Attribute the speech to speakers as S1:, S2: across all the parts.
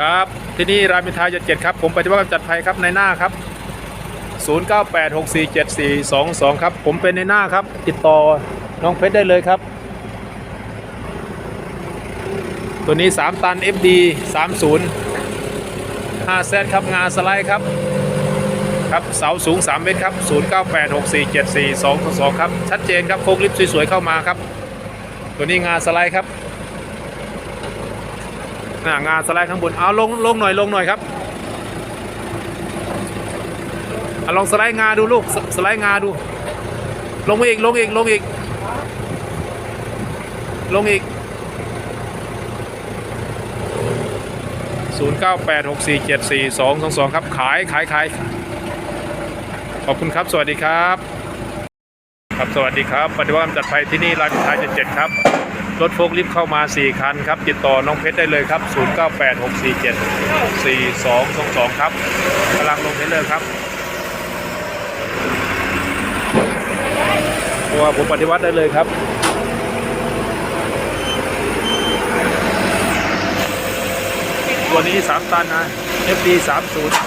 S1: ครับที่นี่รามอินทราเจ็ดครับผมปฏิบัติการจัดภัยครับในหน้าครับ 0986474222 ครับ ผมเป็นในหน้าครับ ติดต่อน้องเพชรได้เลยครับ ตัวนี้ 3 ตัน FD 30 5เซตครับงาสไลด์ครับ ครับเสาสูง 3 เมตรครับ 0986474222 ครับ ชัดเจนครับโฟกลิฟต์สวยๆเข้ามาครับ ตัวนี้งาสไลด์ครับ งานสไลด์ข้างบนเอาลงลงหน่อยลงหน่อยครับเอาลองสไลด์งาดูลูกสสไลด์งาดู ลงอีกลงอีกลงอีก ลงอีก 0986474222 ครับ ขายขายขายขอบคุณครับ สวัสดีครับ ครับสวัสดีครับปฏิบัติการจัดภัยที่นี่รามอินทรา77ครับ รถโฟล์คลิฟต์เข้ามา 4 คันครับ ติดต่อน้องเพชรได้เลยครับ 0986474222 ครับกำลังลงเทรเลอร์ครับตัวผมปฏิวัติได้เลยครับตัวนี้ 3 ตันนะ FD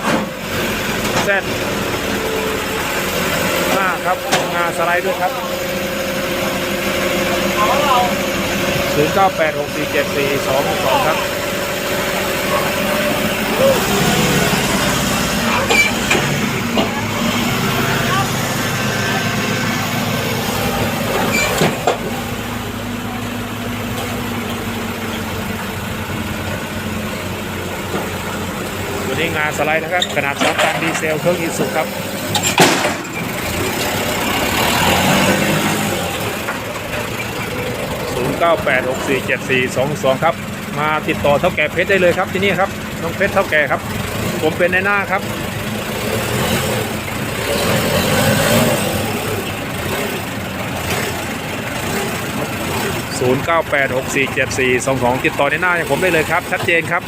S1: 30 Z หน้าครับงาสไลด์ด้วยครับ 0986474222ครับตัวนี้งานสไลด์นะครับ ขนาด2ตันดีเซลเครื่องอีสุครับ 0986474222 ครับ มาติดต่อเท่าแก่เพชรได้เลยครับที่นี่ครับน้องเพชรเท่าแก่ครับ ผมเป็นในหน้าครับ098647422 ติดต่อในหน้าอย่างผมได้เลยครับ ชัดเจนครับ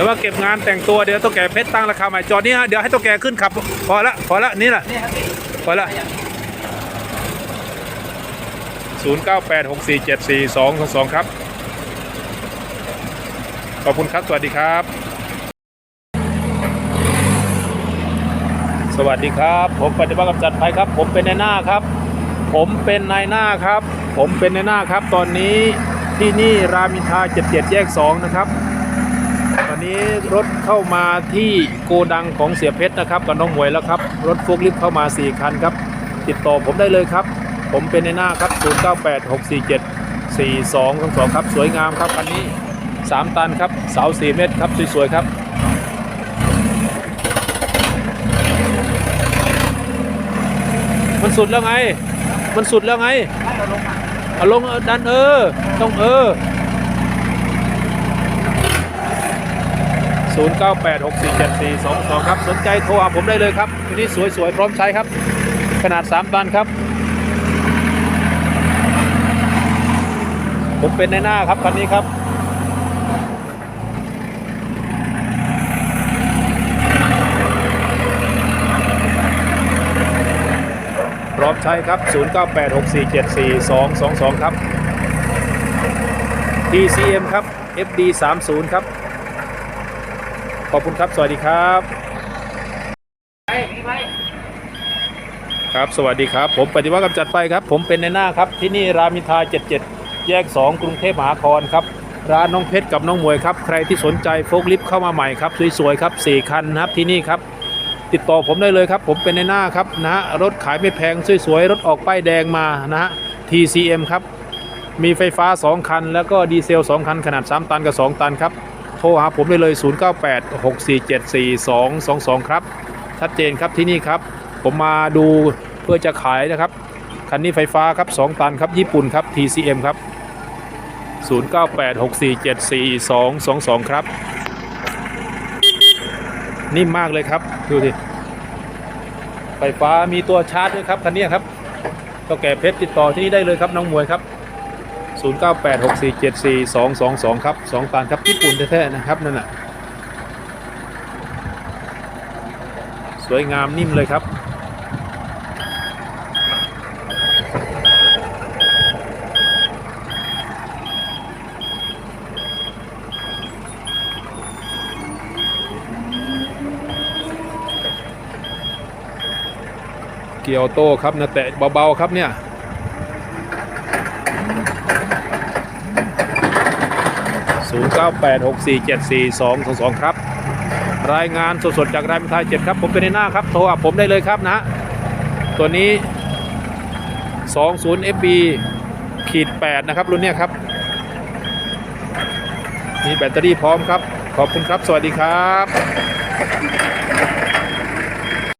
S1: ดี๋ยวว่าเก็บงานแต่งตัวเดี๋ยวต้องแก่เพชรตั้งราคาใหม่จอดนี่ฮะเดี๋ยวให้ตัวแก่ขึ้นขับ พอละพอละนี่แหละพอละศูนย์เก้าแปดหกสี่เจ็ดสี่สองสองครับ ขอบคุณครับ สวัสดีครับ สวัสดีครับ ผมปฏิบัติกำจัดภัยครับ ผมเป็นนายหน้าครับ ผมเป็นนายหน้าครับ ผมเป็นนายหน้าครับ ตอนนี้ที่นี่รามินทรา77แยก2นะครับ นี้รถเข้ามาที่โกดังของเสียเพชรนะครับกับน้องหมวยแล้วครับ รถโฟล์คลิฟต์เข้ามา 4 คันครับ ติดต่อผมได้เลยครับ ผมเป็นในหน้าครับ 098647 4222 ครับ สวยงามครับคันนี้ 3 ตันครับ เสา 4 เมตรครับ สวยๆครับมันสุดแล้วไง มันสุดแล้วไงเอาลงเอาดันเออ ต้องเออ 0986474222 ครับ สนใจโทรหาผมได้เลยครับตัวนี้สวยๆ พร้อมใช้ครับ ขนาด 3 ตันครับ ผมเป็นในหน้าครับ คันนี้ครับพร้อมใช้ครับ 0986474222 ครับ TCM ครับ FD 30 ครับ ขอบคุณครับ สวัสดีครับครับ สวัสดีครับ ผมปฏิวัติกำจัดไปครับ ผมเป็นในหน้าครับ ที่นี่รามินทา 77 แยก 2 กรุงเทพมหานครครับ ร้านน้องเพชรกับน้องมวยครับ ใครที่สนใจโฟกลิฟต์เข้ามาใหม่ครับ สวยๆครับ 4 คันครับที่นี่ครับ ติดต่อผมได้เลยครับ ผมเป็นในหน้าครับนะฮะ รถขายไม่แพงสวยๆ รถออกป้ายแดงมานะฮะ TCM ครับ มีไฟฟ้า 2 คัน แล้วก็ดีเซล 2 คัน ขนาด 3 ตันกับ 2 ตันครับ โทรหาผมได้เลย 0986474222 ครับ ชัดเจนครับที่นี่ครับ ผมมาดูเพื่อจะขายนะครับ คันนี้ไฟฟ้าครับ 2 ตันครับ ญี่ปุ่นครับ TCM ครับ 0986474222 ครับ นิ่มมากเลยครับ ดูสิไฟฟ้ามีตัวชาร์จด้วยครับ คันนี้ครับก็แก่เพชรติดต่อที่นี่ได้เลยครับน้องมวยครับ 0986474222 ครับ 2ตันครับญี่ปุ่นแท้ๆนะครับนั่นน่ะสวยงามนิ่มเลยครับเกียวโต้ครับนะแตะเบาๆครับเนี่ย 0986474222 ครับ รายงานสดๆจากรายมิทาย7ครับ ผมเป็นในหน้าครับ โทรหาผมได้เลยครับนะฮะตัวนี้ 20 FB ขีด8นะครับ รุ่นเนี้ยครับ มีแบตเตอรี่พร้อมครับ ขอบคุณครับ สวัสดีครับ